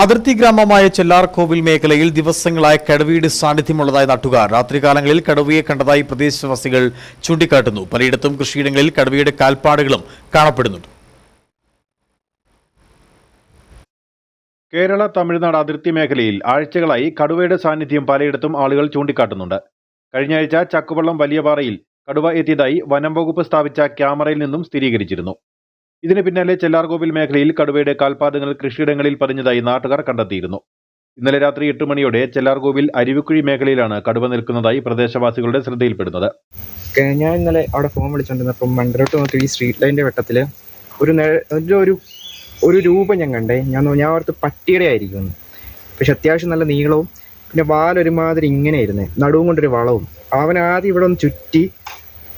അതിർത്തി ഗ്രാമമായ ചെല്ലാർകോവിൽ മേഖലയിൽ ദിവസങ്ങളായി കടുവയുടെ സാന്നിധ്യമുള്ളതായി നാട്ടുകാർ. രാത്രികാലങ്ങളിൽ കടുവയെ കണ്ടതായി പ്രദേശവാസികൾ ചൂണ്ടിക്കാട്ടുന്നു. പലയിടത്തും കൃഷിയിടങ്ങളിൽ കടുവയുടെ കാൽപ്പാടുകളും കാണപ്പെടുന്നുണ്ട്. കേരള തമിഴ്നാട് അതിർത്തി മേഖലയിൽ ആഴ്ചകളായി കടുവയുടെ സാന്നിധ്യം പലയിടത്തും ആളുകൾ ചൂണ്ടിക്കാട്ടുന്നുണ്ട്. കഴിഞ്ഞയാഴ്ച ചക്കുവള്ളം വലിയപാറയിൽ കടുവ എത്തിയതായി വനം വകുപ്പ് സ്ഥാപിച്ച ക്യാമറയിൽ നിന്നും സ്ഥിരീകരിച്ചിരുന്നു. ഇതിന് പിന്നാലെ ചെല്ലാർകോവിൽ മേഖലയിൽ കടുവയുടെ കാൽപാദങ്ങൾ കൃഷിയിടങ്ങളിൽ പതിഞ്ഞതായി നാട്ടുകാർ കണ്ടെത്തിയിരുന്നു. ഇന്നലെ രാത്രി എട്ട് മണിയോടെ ചെല്ലാർകോവിൽ അരുവിക്കുഴി മേഖലയിലാണ് കടുവ നിൽക്കുന്നതായി പ്രദേശവാസികളുടെ ശ്രദ്ധയിൽപ്പെടുന്നത്. ഞാൻ ഇന്നലെ അവിടെ ഫോൺ വിളിച്ചോണ്ടിരുന്നപ്പം മണ്ടരോട്ട് നോക്കി ഈ സ്ട്രീറ്റ് ലൈന്റെ വെട്ടത്തിൽ ഒരു ഒരു ഒരു രൂപം ഞാൻ കണ്ടേ. ഞാൻ ഞാൻ ഓർത്ത് പട്ടിയുടെ ആയിരിക്കും. പക്ഷെ അത്യാവശ്യം നല്ല നീളവും പിന്നെ വാലൊരുമാതിരി ഇങ്ങനെ ഇരുന്നേ നടുവും കൊണ്ടൊരു വളവും. അവൻ ആദ്യം ഇവിടെ ഒന്ന് ചുറ്റി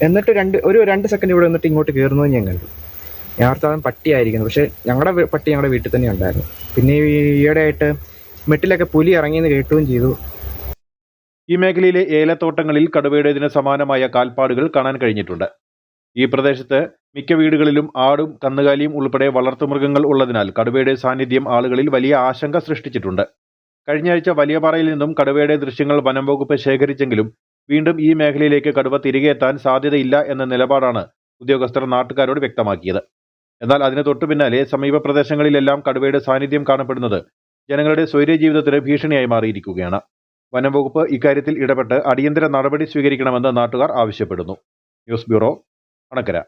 എന്നിട്ട് രണ്ട് ഒരു രണ്ട് സെക്കൻഡ് ഇവിടെ വന്നിട്ട് ഇങ്ങോട്ട് കയറുന്നത് ഞാൻ കണ്ടു. ഞാൻ പട്ടിയായിരിക്കുന്നത് പക്ഷെ ഞങ്ങളുടെ പട്ടി ഞങ്ങളുടെ വീട്ടിൽ തന്നെ ഉണ്ടായിരുന്നു. പിന്നെ ഈയിടെയായിട്ട് മെട്ടിലൊക്കെ പുലി ഇറങ്ങിയെന്ന് കേട്ടുകയും ചെയ്തു. ഈ മേഖലയിലെ ഏലത്തോട്ടങ്ങളിൽ കടുവയുടേതിന് സമാനമായ കാൽപ്പാടുകൾ കാണാൻ കഴിഞ്ഞിട്ടുണ്ട്. ഈ പ്രദേശത്ത് മിക്ക വീടുകളിലും ആടും കന്നുകാലിയും ഉൾപ്പെടെ വളർത്തുമൃഗങ്ങൾ ഉള്ളതിനാൽ കടുവയുടെ സാന്നിധ്യം ആളുകളിൽ വലിയ ആശങ്ക സൃഷ്ടിച്ചിട്ടുണ്ട്. കഴിഞ്ഞ ആഴ്ച വലിയപാറയിൽ നിന്നും കടുവയുടെ ദൃശ്യങ്ങൾ വനം വകുപ്പ് ശേഖരിച്ചെങ്കിലും വീണ്ടും ഈ മേഖലയിലേക്ക് കടുവ തിരികെ എത്താൻ സാധ്യതയില്ല എന്ന നിലപാടാണ് ഉദ്യോഗസ്ഥർ നാട്ടുകാരോട് വ്യക്തമാക്കിയത്. എന്നാൽ അതിന് തൊട്ടു പിന്നാലെ സമീപ പ്രദേശങ്ങളിലെല്ലാം കടുവയുടെ സാന്നിധ്യം കാണപ്പെടുന്നത് ജനങ്ങളുടെ സ്വൈര്യ ജീവിതത്തിന് ഭീഷണിയായി മാറിയിരിക്കുകയാണ്. വനം വകുപ്പ് ഇക്കാര്യത്തിൽ ഇടപെട്ട് അടിയന്തര നടപടി സ്വീകരിക്കണമെന്ന് നാട്ടുകാർ ആവശ്യപ്പെടുന്നു. News bureau Anakkara.